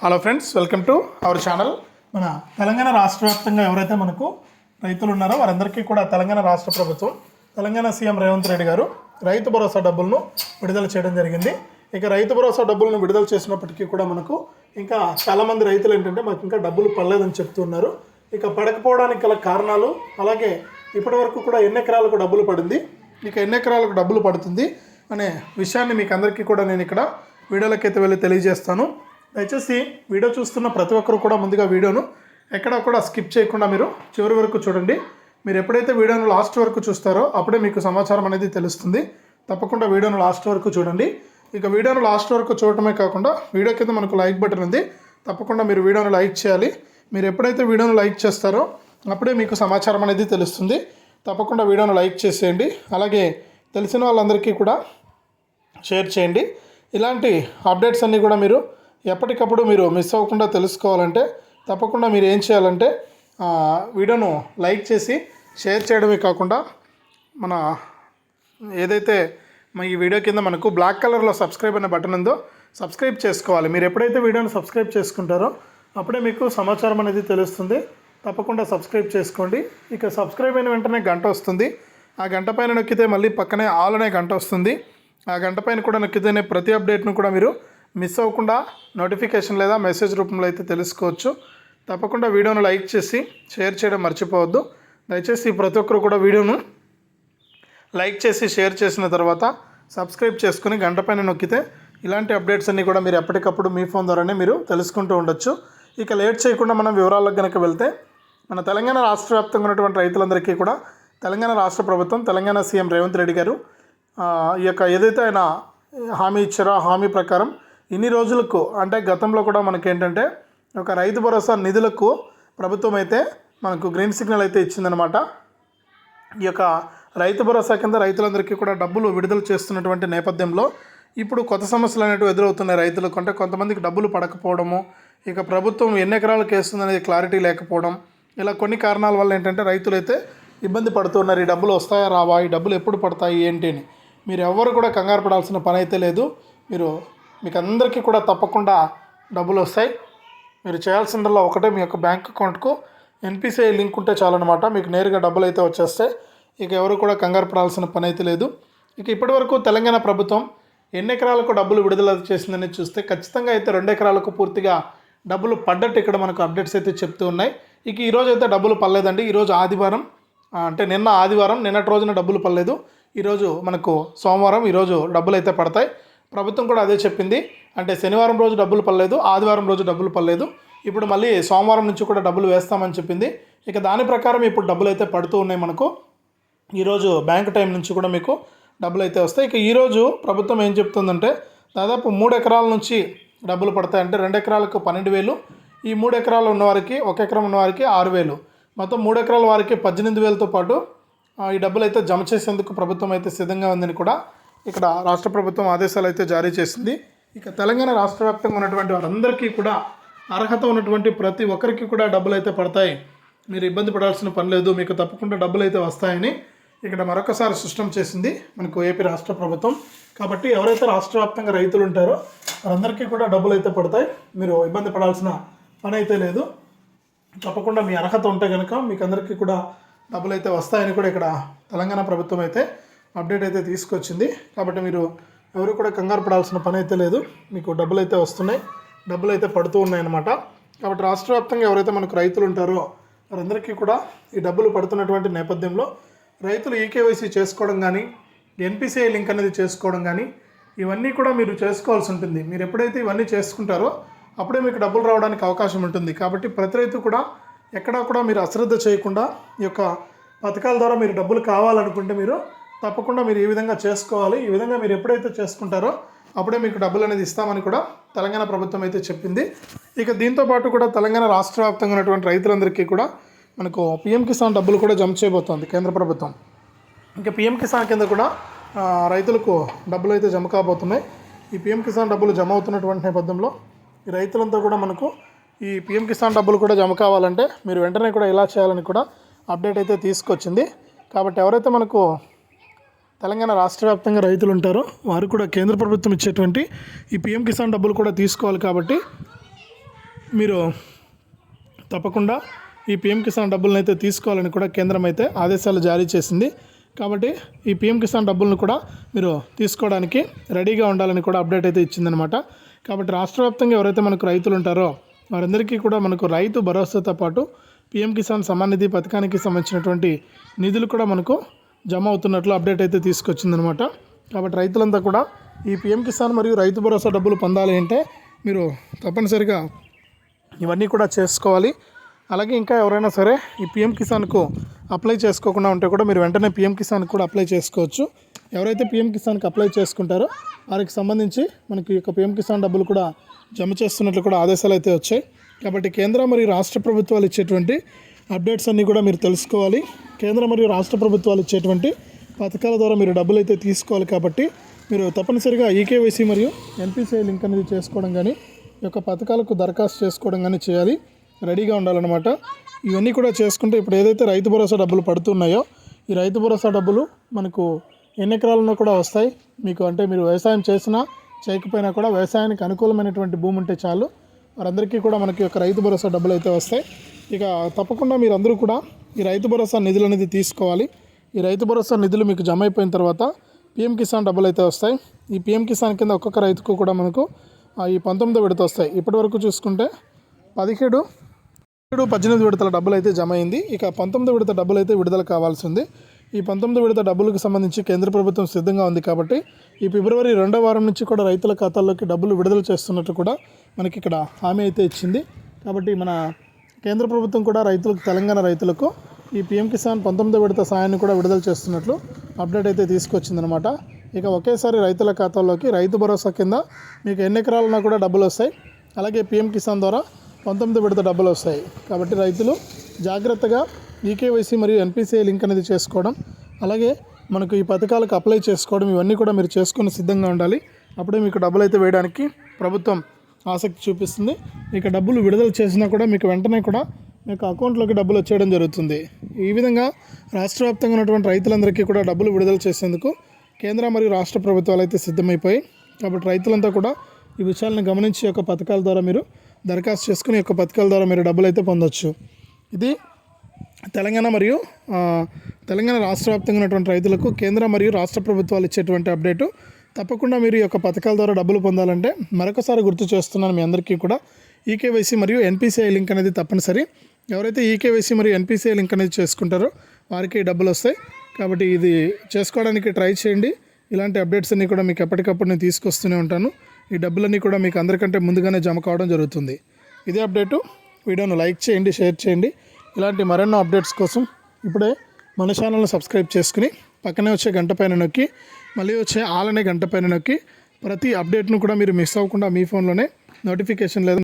Hello friends welcome to our channel మన తెలంగాణ రాష్ట్ర వ్యాప్తంగా ఎవరైతే మనకు రైతులు ఉన్నారో వారందరికీ కూడా తెలంగాణ రాష్ట్ర ప్రభుత్వం తెలంగాణ సీఎం రేవంత్ రెడ్డి గారు రైతు భరోసా డబ్బులను విడుదల చేయడం జరిగింది. ఇక రైతు భరోసా డబ్బులను విడుదల చేసినప్పటికీ కూడా మనకు ఇంకా చాలామంది రైతులు ఏంటంటే మాకు ఇంకా డబ్బులు పడలేదని చెప్తున్నారు. ఇక పడకపోవడానికి గల కారణాలు అలాగే ఇప్పటి వరకు కూడా ఎన్ని ఎకరాలకు డబ్బులు పడింది ఇక ఎన్ని ఎకరాలకు డబ్బులు పడుతుంది అనే విషయాన్ని మీకు అందరికీ కూడా నేను ఇక్కడ వీడియోలకైతే వెళ్ళి తెలియజేస్తాను. దయచేసి వీడియో చూస్తున్న ప్రతి ఒక్కరు కూడా ముందుగా వీడియోను ఎక్కడ కూడా స్కిప్ చేయకుండా మీరు చివరి వరకు చూడండి. మీరు ఎప్పుడైతే వీడియోను లాస్ట్ వరకు చూస్తారో అప్పుడే మీకు సమాచారం అనేది తెలుస్తుంది. తప్పకుండా వీడియోను లాస్ట్ వరకు చూడండి. ఇక వీడియోను లాస్ట్ వరకు చూడటమే కాకుండా వీడియో కింద మనకు లైక్ బటన్ ఉంది. తప్పకుండా మీరు వీడియోను లైక్ చేయాలి. మీరు ఎప్పుడైతే వీడియోను లైక్ చేస్తారో అప్పుడే మీకు సమాచారం అనేది తెలుస్తుంది. తప్పకుండా వీడియోను లైక్ చేసేయండి. అలాగే తెలిసిన వాళ్ళందరికీ కూడా షేర్ చేయండి. ఇలాంటి అప్డేట్స్ అన్నీ కూడా మీరు ఎప్పటికప్పుడు మీరు మిస్ అవ్వకుండా తెలుసుకోవాలంటే తప్పకుండా మీరు ఏం చేయాలంటే వీడియోను లైక్ చేసి షేర్ చేయడమే కాకుండా మన ఏదైతే మా ఈ వీడియో కింద మనకు బ్లాక్ కలర్లో సబ్స్క్రైబ్ అనే బటన్ ఉందో సబ్స్క్రైబ్ చేసుకోవాలి. మీరు ఎప్పుడైతే వీడియోని సబ్స్క్రైబ్ చేసుకుంటారో అప్పుడే మీకు సమాచారం అనేది తెలుస్తుంది. తప్పకుండా సబ్స్క్రైబ్ చేసుకోండి. ఇక సబ్స్క్రైబ్ అయిన వెంటనే గంట వస్తుంది. ఆ గంట పైన నొక్కితే మళ్ళీ పక్కనే ఆల్ అనే గంట వస్తుంది. ఆ గంట పైన కూడా నొక్కితేనే ప్రతి అప్డేట్ను కూడా మీరు మిస్ అవ్వకుండా నోటిఫికేషన్ లేదా మెసేజ్ రూపంలో అయితే తెలుసుకోవచ్చు. తప్పకుండా వీడియోను లైక్ చేసి షేర్ చేయడం మర్చిపోవద్దు. దయచేసి ప్రతి ఒక్కరు కూడా వీడియోను లైక్ చేసి షేర్ చేసిన తర్వాత సబ్స్క్రైబ్ చేసుకుని గంట పైన నొక్కితే ఇలాంటి అప్డేట్స్ అన్నీ కూడా మీరు ఎప్పటికప్పుడు మీ ఫోన్ ద్వారానే మీరు తెలుసుకుంటూ ఉండొచ్చు. ఇక లేట్ చేయకుండా మనం వివరాలకు కనుక వెళ్తే మన తెలంగాణ రాష్ట్ర వ్యాప్తంగా ఉన్నటువంటి రైతులందరికీ కూడా తెలంగాణ రాష్ట్ర ప్రభుత్వం తెలంగాణ సీఎం రేవంత్ రెడ్డి గారు ఈ యొక్క ఏదైతే ఆయన హామీ ఇచ్చారో ఆ హామీ ప్రకారం ఇన్ని రోజులకు అంటే గతంలో కూడా మనకి ఏంటంటే ఒక రైతు భరోసా నిధులకు ప్రభుత్వం అయితే మనకు గ్రీన్ సిగ్నల్ అయితే ఇచ్చిందనమాట ఈ యొక్క రైతు భరోసా కింద రైతులందరికీ కూడా డబ్బులు విడుదల చేస్తున్నటువంటి నేపథ్యంలో ఇప్పుడు కొత్త సమస్యలు అనేవి ఎదురవుతున్నాయి రైతులకు. అంటే కొంతమందికి డబ్బులు పడకపోవడము ఇక ప్రభుత్వం ఎన్ని ఎకరాలకు వేస్తుంది అనేది క్లారిటీ లేకపోవడం ఇలా కొన్ని కారణాల వల్ల ఏంటంటే రైతులైతే ఇబ్బంది పడుతున్నారు. ఈ డబ్బులు వస్తాయా రావా ఈ డబ్బులు ఎప్పుడు పడతాయి ఏంటి అని. మీరు ఎవ్వరు కూడా కంగారు పడాల్సిన పని అయితే లేదు. మీరు మీకు అందరికీ కూడా తప్పకుండా డబ్బులు వస్తాయి. మీరు చేయాల్సిందల్లా ఒకటే మీ యొక్క బ్యాంక్ అకౌంట్కు. ఎన్పిసిఐ లింక్ ఉంటే చాలన్నమాట. మీకు నేరుగా డబ్బులు అయితే వచ్చేస్తాయి. ఇక ఎవరు కూడా కంగారు పడాల్సిన పని అయితే లేదు. ఇక ఇప్పటివరకు తెలంగాణ ప్రభుత్వం ఎన్ని ఎకరాలకు డబ్బులు విడుదల చేసిందని చూస్తే ఖచ్చితంగా అయితే రెండు ఎకరాలకు పూర్తిగా డబ్బులు పడ్డట్టు ఇక్కడ మనకు అప్డేట్స్ అయితే చెప్తూ ఉన్నాయి. ఇక ఈరోజు అయితే డబ్బులు పడలేదండి. ఈరోజు ఆదివారం అంటే నిన్న ఆదివారం నిన్నటి రోజున డబ్బులు పడలేదు. ఈరోజు మనకు సోమవారం ఈరోజు డబ్బులు అయితే పడతాయి. ప్రభుత్వం కూడా అదే చెప్పింది. అంటే శనివారం రోజు డబ్బులు పడలేదు ఆదివారం రోజు డబ్బులు పడలేదు. ఇప్పుడు మళ్ళీ సోమవారం నుంచి కూడా డబ్బులు వేస్తామని చెప్పింది. ఇక దాని ప్రకారం ఇప్పుడు డబ్బులు అయితే పడుతూ ఉన్నాయి మనకు. ఈరోజు బ్యాంక్ టైం నుంచి కూడా మీకు డబ్బులు అయితే వస్తాయి. ఇక ఈరోజు ప్రభుత్వం ఏం చెప్తుందంటే దాదాపు మూడు ఎకరాల నుంచి డబ్బులు పడతాయి అంటే రెండు ఎకరాలకు పన్నెండు వేలు ఈ మూడు ఎకరాలు ఉన్నవారికి ఒక ఎకరం ఉన్నవారికి ఆరు వేలు. మొత్తం మూడు ఎకరాల వారికి పద్దెనిమిది వేలతో పాటు ఈ డబ్బులు అయితే జమ చేసేందుకు ప్రభుత్వం అయితే సిద్ధంగా ఉందని కూడా ఇక్కడ రాష్ట్ర ప్రభుత్వం ఆదేశాలు అయితే జారీ చేసింది. ఇక తెలంగాణ రాష్ట్ర వ్యాప్తంగా ఉన్నటువంటి వారందరికీ కూడా అర్హత ఉన్నటువంటి ప్రతి ఒక్కరికి కూడా డబ్బులు అయితే పడతాయి. మీరు ఇబ్బంది పడాల్సిన పని లేదు. మీకు తప్పకుండా డబ్బులు అయితే వస్తాయని ఇక్కడ మరొకసారి స్పష్టం చేసింది మనకు ఏపీ రాష్ట్ర ప్రభుత్వం. కాబట్టి ఎవరైతే రాష్ట్ర వ్యాప్తంగా రైతులు ఉంటారో వారందరికీ కూడా డబ్బులు అయితే పడతాయి. మీరు ఇబ్బంది పడాల్సిన పని అయితే లేదు. తప్పకుండా మీ అర్హత ఉంటే కనుక మీకు అందరికీ కూడా డబ్బులు అయితే వస్తాయని కూడా ఇక్కడ తెలంగాణ ప్రభుత్వం అయితే అప్డేట్ అయితే తీసుకొచ్చింది. కాబట్టి మీరు ఎవరు కూడా కంగారు పడాల్సిన పని అయితే లేదు. మీకు డబ్బులు అయితే వస్తున్నాయి. డబ్బులు అయితే పడుతూ ఉన్నాయన్నమాట. కాబట్టి రాష్ట్ర వ్యాప్తంగా ఎవరైతే మనకు రైతులు ఉంటారో వారందరికీ కూడా ఈ డబ్బులు పడుతున్నటువంటి నేపథ్యంలో రైతులు ఈకేవైసీ చేసుకోవడం కానీ ఎన్పిసిఐ లింక్ అనేది చేసుకోవడం కానీ ఇవన్నీ కూడా మీరు చేసుకోవాల్సి ఉంటుంది. మీరు ఎప్పుడైతే ఇవన్నీ చేసుకుంటారో అప్పుడే మీకు డబ్బులు రావడానికి అవకాశం ఉంటుంది. కాబట్టి ప్రతి రైతు కూడా ఎక్కడా కూడా మీరు అశ్రద్ధ చేయకుండా ఈ యొక్క పథకాల ద్వారా మీరు డబ్బులు కావాలనుకుంటే మీరు తప్పకుండా మీరు ఈ విధంగా చేసుకోవాలి ఈ విధంగా మీరు ఎప్పుడైతే చేసుకుంటారో అప్పుడే మీకు డబ్బులు అనేది ఇస్తామని కూడా తెలంగాణ ప్రభుత్వం అయితే చెప్పింది. ఇక దీంతో పాటు కూడా తెలంగాణ రాష్ట్ర వ్యాప్తంగా ఉన్నటువంటి రైతులందరికీ కూడా మనకు పిఎం కిసాన్ డబ్బులు కూడా జమ చేయబోతోంది కేంద్ర ప్రభుత్వం. ఇంకా పిఎం కిసాన్ కింద కూడా రైతులకు డబ్బులు అయితే జమ కాబోతున్నాయి. ఈ పిఎం కిసాన్ డబ్బులు జమ అవుతున్నటువంటి నేపథ్యంలో ఈ రైతులంతా కూడా మనకు ఈ పిఎం కిసాన్ డబ్బులు కూడా జమ కావాలంటే మీరు వెంటనే కూడా ఇలా చేయాలని కూడా అప్డేట్ అయితే తీసుకొచ్చింది. కాబట్టి ఎవరైతే మనకు తెలంగాణ రాష్ట్ర వ్యాప్తంగా రైతులు ఉంటారో. వారు కూడా కేంద్ర ప్రభుత్వం ఇచ్చేటువంటి ఈ పిఎం కిసాన్ డబ్బులు కూడా తీసుకోవాలి కాబట్టి మీరు తప్పకుండా ఈ పిఎం కిసాన్ డబ్బులను అయితే తీసుకోవాలని కూడా కేంద్రం అయితే ఆదేశాలు జారీ చేసింది. కాబట్టి ఈ పిఎం కిసాన్ డబ్బులను కూడా మీరు తీసుకోవడానికి రెడీగా ఉండాలని కూడా అప్డేట్ అయితే ఇచ్చిందనమాట. కాబట్టి రాష్ట్ర వ్యాప్తంగా ఎవరైతే మనకు రైతులు ఉంటారో వారందరికీ కూడా మనకు రైతు భరోసాతో పాటు పిఎం కిసాన్ సమాన్ నిధి పథకానికి సంబంధించినటువంటి నిధులు కూడా మనకు జమ అవుతున్నట్లు అప్డేట్ అయితే తీసుకొచ్చిందనమాట. కాబట్టి రైతులంతా కూడా ఈ పిఎం కిసాన్ మరియు రైతు భరోసా డబ్బులు పొందాలి అంటే మీరు తప్పనిసరిగా ఇవన్నీ కూడా చేసుకోవాలి. అలాగే ఇంకా ఎవరైనా సరే ఈ పిఎం కిసాన్కు అప్లై చేసుకోకుండా ఉంటే కూడా మీరు వెంటనే పిఎం కిసాన్కి కూడా అప్లై చేసుకోవచ్చు. ఎవరైతే పిఎం కిసాన్కి అప్లై చేసుకుంటారో వారికి సంబంధించి మనకి ఈ యొక్క పిఎం కిసాన్ డబ్బులు కూడా జమ చేస్తున్నట్లు కూడా ఆదేశాలు అయితే వచ్చాయి. కాబట్టి కేంద్ర మరియు రాష్ట్ర ప్రభుత్వాలు ఇచ్చేటువంటి అప్డేట్స్ అన్నీ కూడా మీరు తెలుసుకోవాలి. కేంద్ర మరియు రాష్ట్ర ప్రభుత్వాలు ఇచ్చేటువంటి పథకాల ద్వారా మీరు డబ్బులు అయితే తీసుకోవాలి కాబట్టి మీరు తప్పనిసరిగా ఈకేవైసీ మరియు ఎన్పిసిఐ లింక్ అనేది చేసుకోవడం కానీ ఈ యొక్క పథకాలకు దరఖాస్తు చేసుకోవడం కానీ చేయాలి. రెడీగా ఉండాలన్నమాట. ఇవన్నీ కూడా చేసుకుంటే ఇప్పుడు ఏదైతే రైతు భరోసా డబ్బులు పడుతున్నాయో ఈ రైతు భరోసా డబ్బులు మనకు ఎన్ని ఎకరాలలో కూడా వస్తాయి. మీకు అంటే మీరు వ్యవసాయం చేసినా చేయకపోయినా కూడా వ్యవసాయానికి అనుకూలమైనటువంటి భూమి ఉంటే చాలు. వారందరికీ కూడా మనకి యొక్క రైతు భరోసా డబ్బులు అయితే వస్తాయి. ఇక తప్పకుండా మీరందరూ కూడా ఈ రైతు భరోసా నిధులు అనేది తీసుకోవాలి. ఈ రైతు భరోసా నిధులు మీకు జమ అయిపోయిన తర్వాత పిఎం కిసాన్ డబ్బులు అయితే వస్తాయి. ఈ పిఎం కిసాన్ కింద ఒక్కొక్క రైతుకు కూడా మనకు ఈ పంతొమ్మిది విడత వస్తాయి. ఇప్పటివరకు చూసుకుంటే పదిహేడు పదిహేడు పద్దెనిమిది విడతల డబ్బులు అయితే జమ అయింది. ఇక పంతొమ్మిది విడత డబ్బులు అయితే విడుదల కావాల్సింది ఈ పంతొమ్మిది విడత డబ్బులకు సంబంధించి కేంద్ర ప్రభుత్వం సిద్ధంగా ఉంది కాబట్టి ఈ ఫిబ్రవరి రెండో వారం నుంచి కూడా రైతుల ఖాతాల్లోకి డబ్బులు విడుదల చేస్తున్నట్టు కూడా మనకి ఇక్కడ హామీ అయితే ఇచ్చింది. కాబట్టి మన కేంద్ర ప్రభుత్వం కూడా రైతులకు తెలంగాణ రైతులకు ఈ పిఎం కిసాన్ పంతొమ్మిదో విడత సాయాన్ని కూడా విడుదల చేస్తున్నట్లు అప్డేట్ అయితే తీసుకొచ్చిందనమాట ఇక ఒకేసారి రైతుల ఖాతాల్లోకి రైతు భరోసా కింద మీకు ఎన్ని ఎకరాలన్నా కూడా డబ్బులు వస్తాయి. అలాగే పిఎం కిసాన్ ద్వారా పంతొమ్మిది విడత డబ్బులు వస్తాయి. కాబట్టి రైతులు జాగ్రత్తగా ఈకేవైసీ మరియు ఎన్పిసిఐ లింక్ అనేది చేసుకోవడం అలాగే మనకు ఈ పథకాలకు అప్లై చేసుకోవడం ఇవన్నీ కూడా మీరు చేసుకుని సిద్ధంగా ఉండాలి. అప్పుడే మీకు డబ్బులు అయితే వేయడానికి ప్రభుత్వం ఆసక్తి చూపిస్తుంది. ఇక డబ్బులు విడుదల చేసినా కూడా మీకు వెంటనే కూడా మీకు అకౌంట్లోకి డబ్బులు వచ్చేయడం జరుగుతుంది. ఈ విధంగా రాష్ట్ర వ్యాప్తంగా ఉన్నటువంటి రైతులందరికీ కూడా డబ్బులు విడుదల చేసేందుకు కేంద్ర మరియు రాష్ట్ర ప్రభుత్వాలు అయితే సిద్ధమైపోయి కాబట్టి రైతులంతా కూడా ఈ విషయాలను గమనించి యొక్క పథకాల ద్వారా మీరు దరఖాస్తు చేసుకుని యొక్క పథకాల ద్వారా మీరు డబ్బులు అయితే పొందొచ్చు. ఇది తెలంగాణ మరియు తెలంగాణ రాష్ట్ర వ్యాప్తంగా ఉన్నటువంటి రైతులకు కేంద్ర మరియు రాష్ట్ర ప్రభుత్వాలు ఇచ్చేటువంటి అప్డేటు. తప్పకుండా మీరు ఈ యొక్క పథకాల ద్వారా డబ్బులు పొందాలంటే మరొకసారి గుర్తు చేస్తున్నాను మీ అందరికీ కూడా. ఈకేవైసీ మరియు ఎన్పిసిఐ లింక్ అనేది తప్పనిసరి. ఎవరైతే ఈకేవైసీ మరియు ఎన్పిసిఐ లింక్ అనేది చేసుకుంటారో వారికి డబ్బులు వస్తాయి. కాబట్టి ఇది చేసుకోవడానికి ట్రై చేయండి. ఇలాంటి అప్డేట్స్ అన్నీ కూడా మీకు ఎప్పటికప్పుడు నేను తీసుకొస్తూనే ఉంటాను. ఈ డబ్బులన్నీ కూడా మీకు అందరికంటే ముందుగానే జమ కావడం జరుగుతుంది. ఇదే అప్డేటు. వీడియోను లైక్ చేయండి షేర్ చేయండి. ఇలాంటి మరెన్నో అప్డేట్స్ కోసం ఇప్పుడే మన ఛానల్ని సబ్స్క్రైబ్ చేసుకుని పక్కనే వచ్చే గంట పైన నొక్కి మళ్ళీ వచ్చే ఆలనే గంట పైన నొక్కి ప్రతి అప్డేట్ను కూడా మీరు మిస్ అవ్వకుండా మీ ఫోన్లోనే నోటిఫికేషన్ లేదా.